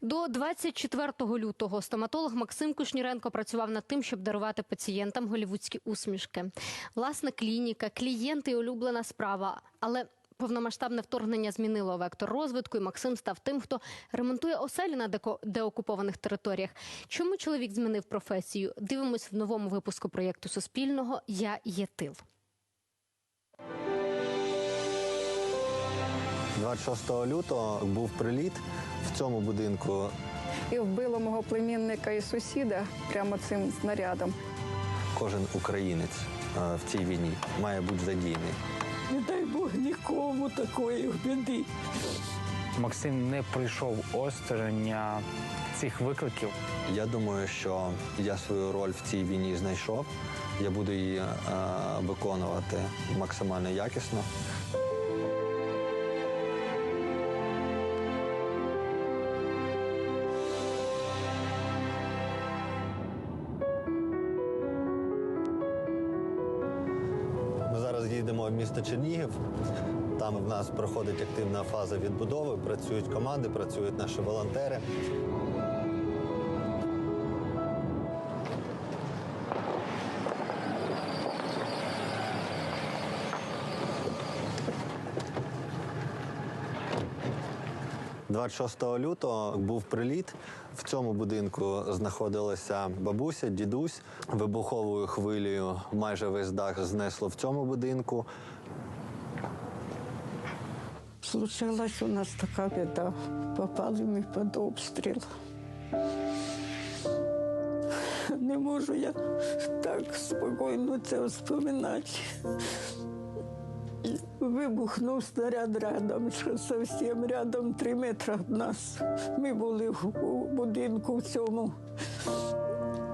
До 24 лютого стоматолог Максим Кушніренко працював над тим, щоб дарувати пацієнтам голівудські усмішки. Власна клініка, клієнти і улюблена справа. Але повномасштабне вторгнення змінило вектор розвитку, і Максим став тим, хто ремонтує оселі на деокупованих територіях. Чому чоловік змінив професію? Дивимось в новому випуску проєкту Суспільного Я є тил. 26 лютого був приліт в цьому будинку. і вбило мого племінника і сусіда прямо цим снарядом. Кожен українець е, в цій війні має бути задіяний. Не дай Бог нікому такої біди. Максим не пройшов осторонь цих викликів. Я думаю, що я свою роль в цій війні знайшов. Я буду її е, виконувати максимально якісно. Чернігів. Там в нас проходить активна фаза відбудови, працюють команди, працюють наші волонтери. – 26 лютого був приліт. В цьому будинку знаходилася бабуся, дідусь. Вибуховою хвилею майже весь дах знесло в цьому будинку. Случилась у нас така біда. Попали ми під обстріл. Не можу я так спокійно це вспоминати. Вибухнув снаряд рядом, що зовсім рядом три метри від нас. Ми були в будинку в цьому.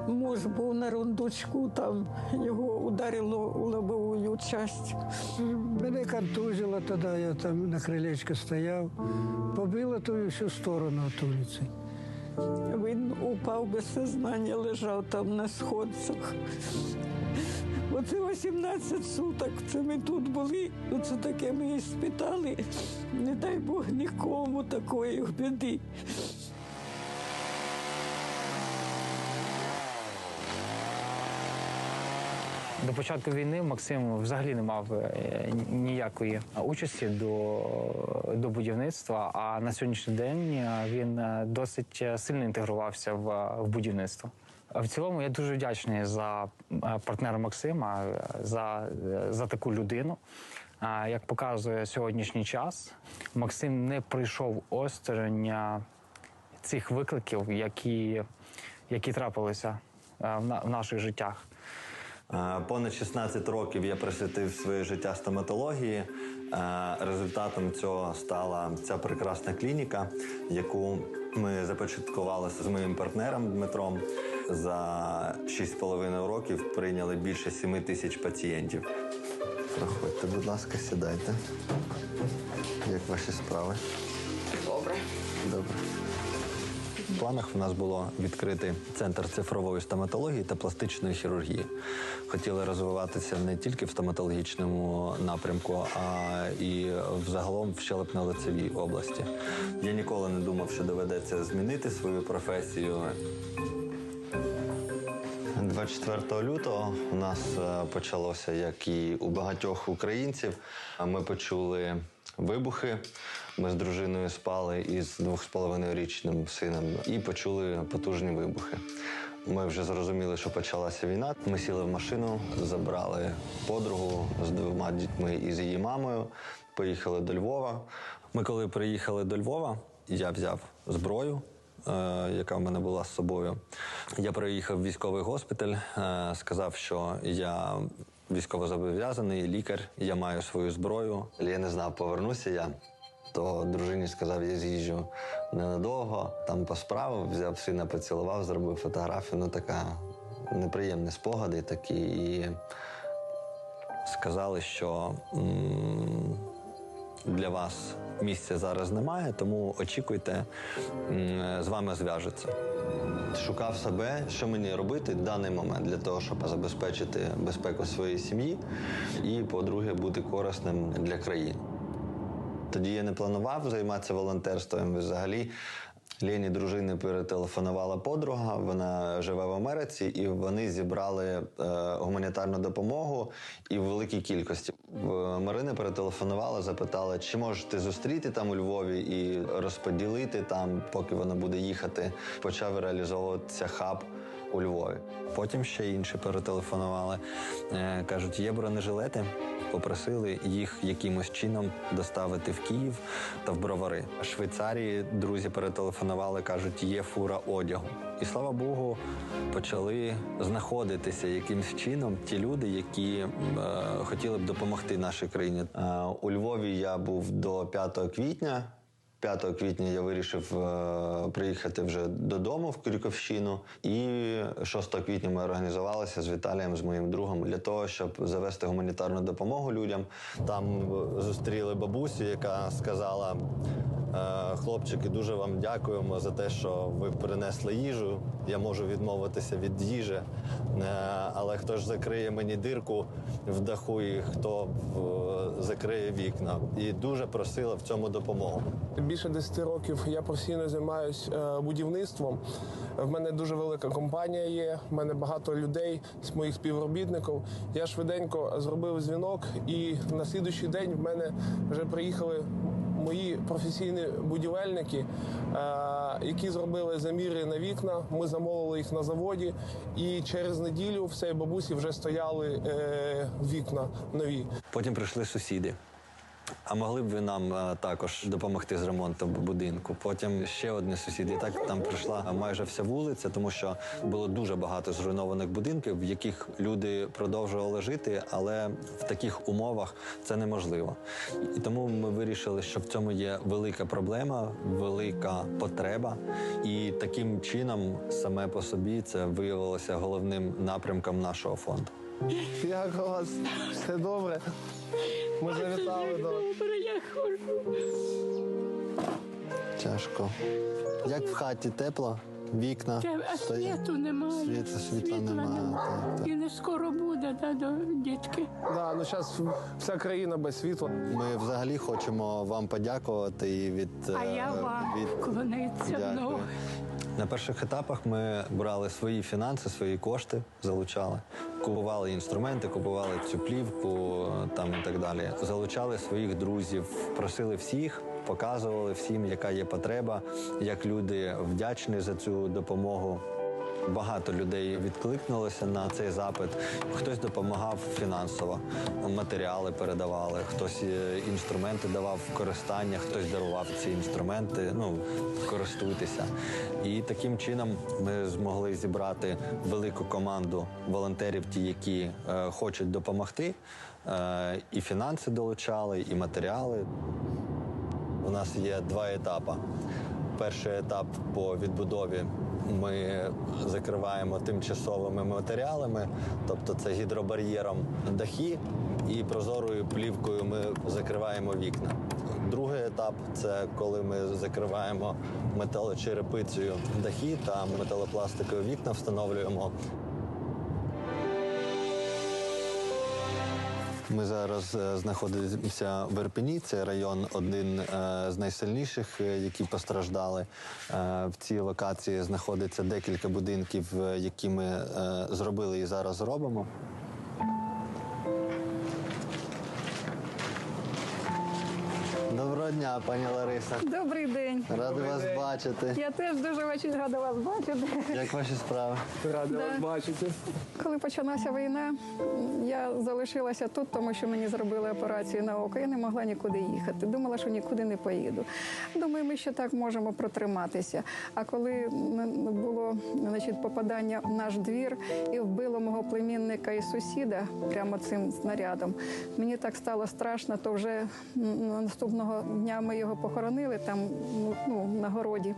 Муж був на рундучку, там його ударило у лобову частину. Мене контузило тоді, я там на крилечку стояв. Побило ту всю сторону від вулиці. Він упав без сознання, лежав там на сходцях. Оце 18 суток. Це ми тут були. Оце таке ми і спитали. Не дай Бог нікому такої біди. До початку війни Максим взагалі не мав е, ніякої участі до, до будівництва. А на сьогоднішній день е, він е, досить сильно інтегрувався в, в будівництво. В цілому я дуже вдячний за партнера Максима, за, за таку людину. Як показує сьогоднішній час, Максим не прийшов осторонь цих викликів, які, які трапилися в наших життях. Е, Понад 16 років я присвятив своє життя стоматології. Е, Результатом цього стала ця прекрасна клініка, яку ми започаткували з моїм партнером Дмитром. За 6,5 років прийняли більше 7 тисяч пацієнтів. Проходьте, будь ласка, сідайте. Як ваші справи? Добре. Добре. В планах у нас було відкрити центр цифрової стоматології та пластичної хірургії. Хотіли розвиватися не тільки в стоматологічному напрямку, а і взагалом в щелепно-лицевій області. Я ніколи не думав, що доведеться змінити свою професію. 24 лютого у нас е, почалося, як і у багатьох українців. Ми почули вибухи. Ми з дружиною спали із двох з половиною річним сином і почули потужні вибухи. Ми вже зрозуміли, що почалася війна. Ми сіли в машину, забрали подругу з двома дітьми і з її мамою. Поїхали до Львова. Ми, коли приїхали до Львова, я взяв зброю е, яка в мене була з собою. Я приїхав в військовий госпіталь, е, сказав, що я військовозобов'язаний лікар, я маю свою зброю. Я не знав, повернуся я. То дружині сказав, я з'їжджу ненадовго, там по справу, взяв сина, поцілував, зробив фотографію. Ну така неприємні спогади такі. І сказали, що для вас місця зараз немає, тому очікуйте, з вами зв'яжуться. Шукав себе, що мені робити в даний момент для того, щоб забезпечити безпеку своєї сім'ї і, по-друге, бути корисним для країни. Тоді я не планував займатися волонтерством. Взагалі, Лені дружини перетелефонувала подруга. Вона живе в Америці, і вони зібрали е, гуманітарну допомогу і в великій кількості. Марина перетелефонувала, запитала, чи можеш ти зустріти там у Львові і розподілити там, поки вона буде їхати. Почав реалізовуватися хаб у Львові. Потім ще інші перетелефонували. Е, кажуть, є бронежилети. Попросили їх якимось чином доставити в Київ та в Бровари. Швейцарії друзі перетелефонували, кажуть, є фура одягу. І слава Богу, почали знаходитися якимсь чином ті люди, які е, хотіли б допомогти нашій країні. Е, у Львові я був до 5 квітня. 5 квітня я вирішив е, приїхати вже додому в Крюковщину. І 6 квітня ми організувалися з Віталієм, з моїм другом, для того, щоб завести гуманітарну допомогу людям. Там зустріли бабусю, яка сказала: е, хлопчики, дуже вам дякуємо за те, що ви принесли їжу. Я можу відмовитися від їжі, е, але хто ж закриє мені дирку в даху і хто закриє вікна? І дуже просила в цьому допомогу. Більше 10 років я професійно займаюся будівництвом. В мене дуже велика компанія є. В мене багато людей, з моїх співробітників. Я швиденько зробив дзвінок, і на слідуючий день в мене вже приїхали мої професійні будівельники, е, які зробили заміри на вікна. Ми замовили їх на заводі, і через неділю в цій бабусі вже стояли е, вікна нові. Потім прийшли сусіди. А могли б ви нам е, також допомогти з ремонтом будинку? Потім ще одні сусіди. Так там прийшла майже вся вулиця, тому що було дуже багато зруйнованих будинків, в яких люди продовжували жити, але в таких умовах це неможливо. І тому ми вирішили, що в цьому є велика проблема, велика потреба. І таким чином саме по собі це виявилося головним напрямком нашого фонду. Як у вас? Все добре? Ми завітали до. Тяжко. Як в хаті тепло, вікна. Те- А світу немає. Світла- світла немає, так, так. І не скоро буде, да, до дітки. Да, ну зараз вся країна без світла. Ми взагалі хочемо вам подякувати і від А е, я вам від клониться Дякую. ну. На перших етапах ми брали свої фінанси, свої кошти, залучали, купували інструменти, купували цю плівку там і так далі. Залучали своїх друзів, просили всіх, показували всім, яка є потреба, як люди вдячні за цю допомогу. Багато людей відкликнулося на цей запит. Хтось допомагав фінансово, матеріали передавали, хтось е, інструменти давав в користання, хтось дарував ці інструменти. Ну користуйтеся. І таким чином ми змогли зібрати велику команду волонтерів, ті, які е, хочуть допомогти. Е, і фінанси долучали, і матеріали. У нас є два етапи. Перший етап по відбудові ми закриваємо тимчасовими матеріалами, тобто це гідробар'єром дахи, і прозорою плівкою ми закриваємо вікна. Другий етап це коли ми закриваємо металочерепицею дахи та металопластикові вікна встановлюємо. Ми зараз е, знаходимося в Ірпені. Це район один е, з найсильніших, е, які постраждали. В цій локації знаходиться декілька будинків, які ми зробили і зараз робимо. Дня, пані Лариса. Добрий день. Радий вас бачити. Я теж дуже очень рада вас бачити. Як ваші справи? Радий Да. вас бачити. Коли почалася війна, я залишилася тут, тому що мені зробили операцію на око. Я не могла нікуди їхати. Думала, що нікуди не поїду. Думаю, ми ще так можемо протриматися. А коли було значить, попадання в наш двір і вбило мого племінника і сусіда прямо цим снарядом, мені так стало страшно, то вже наступного дня ми його похоронили там ну, на городі.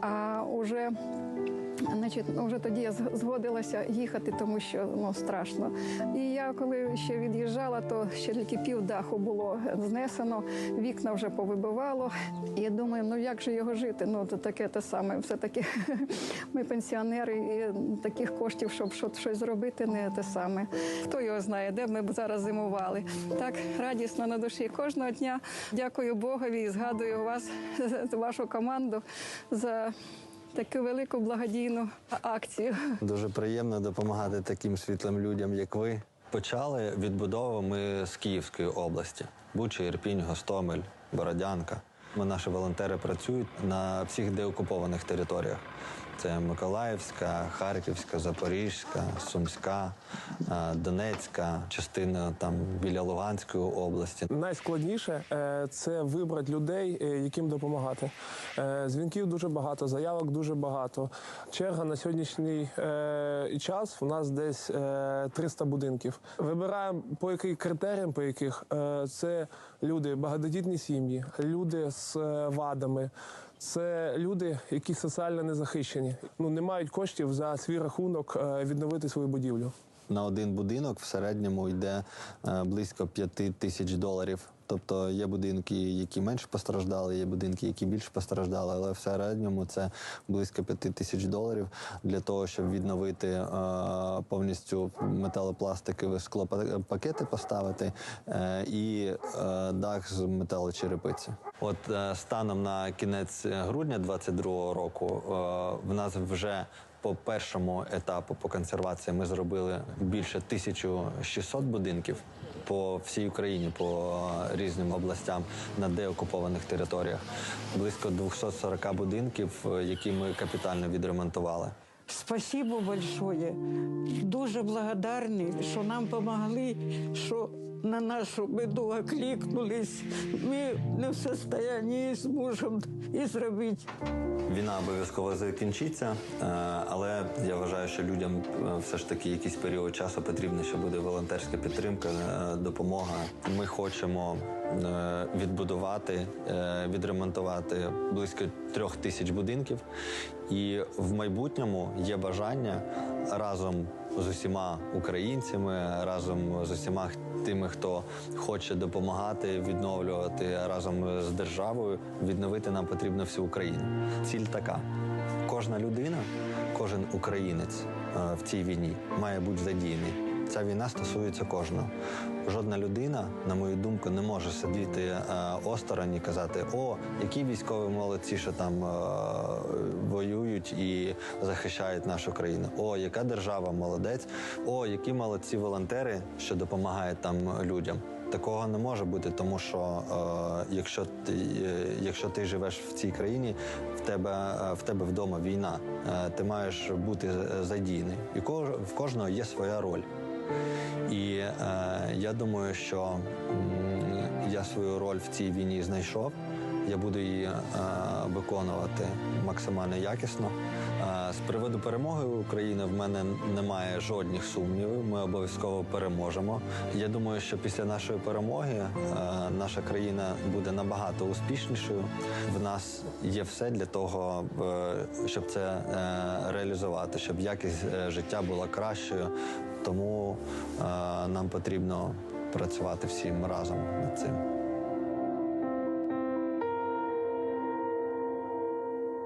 А уже Значить, ну, вже тоді я згодилася їхати, тому що ну страшно. І я коли ще від'їжджала, то ще тільки пів даху було знесено, вікна вже повибивало. І я думаю, ну як же його жити? Ну то таке те саме. Все таки ми пенсіонери, і таких коштів, щоб що- щось зробити, не те саме. Хто його знає, де ми б зараз зимували? Так радісно на душі кожного дня. Дякую Богові і згадую вас, вашу команду за таку велику благодійну акцію. Дуже приємно допомагати таким світлим людям, як ви. Почали відбудову ми з Київської області: Буча, Ірпінь, Гостомель, Бородянка. Ми, наші волонтери працюють на всіх деокупованих територіях. Це Миколаївська, Харківська, Запорізька, Сумська, е, Донецька, частина там біля Луганської області. Найскладніше е, це вибрати людей, е, яким допомагати. Дзвінків дуже багато, заявок дуже багато. Черга на сьогоднішній час у нас десь е, 300 будинків. Вибираємо по яким критеріям, по яких це люди багатодітні сім'ї, люди з вадами. Це люди, які соціально не захищені, ну не мають коштів за свій рахунок е, відновити свою будівлю. На один будинок в середньому йде е, близько 5 тисяч доларів. Тобто є будинки, які менше постраждали, є будинки, які більше постраждали, але в середньому це близько 5 тисяч доларів для того, щоб відновити е, повністю металопластикові склопакети поставити е, і е, дах з металочерепиці. От е, станом на кінець грудня 2022 року в нас вже по першому етапу по консервації ми зробили більше 1600 будинків по всій Україні, по різним областям на деокупованих територіях. Близько 240 будинків, е, які ми капітально відремонтували. Спасибо большое. Дуже благодарні, що нам допомогли, що на нашу біду окликнулись. Ми не в состоянні з мужем і зробити. Війна обов'язково закінчиться, е, але я вважаю, що людям е, все ж таки якийсь період часу потрібно, що буде волонтерська підтримка, е, допомога. Ми хочемо відбудувати, відремонтувати близько трьох тисяч будинків. І в майбутньому є бажання разом з усіма українцями, разом з усіма тими, хто хоче допомагати, відновлювати разом з державою, відновити нам потрібно всю Україну. Ціль така: кожна людина, кожен українець е, в цій війні має бути задіяний. Ця війна стосується кожного. Жодна людина, на мою думку, не може сидіти е, осторонь і казати: о, які військові молодці, що там е, воюють і захищають нашу країну. О, яка держава молодець, о, які молодці волонтери, що допомагають там людям. Такого не може бути, тому що е, якщо ти, е, якщо ти живеш в цій країні, в тебе е, в тебе вдома війна, е, ти маєш бути е, задіяний. І кож, в кожного є своя роль. І е, я думаю, що я свою роль в цій війні знайшов. Я буду її е, виконувати максимально якісно. Е, з приводу перемоги України в мене немає жодних сумнівів. Ми обов'язково переможемо. Я думаю, що після нашої перемоги е, наша країна буде набагато успішнішою. В нас є все для того, е, щоб це е, реалізувати, щоб якість е, життя була кращою. Тому е, нам потрібно працювати всім разом над цим.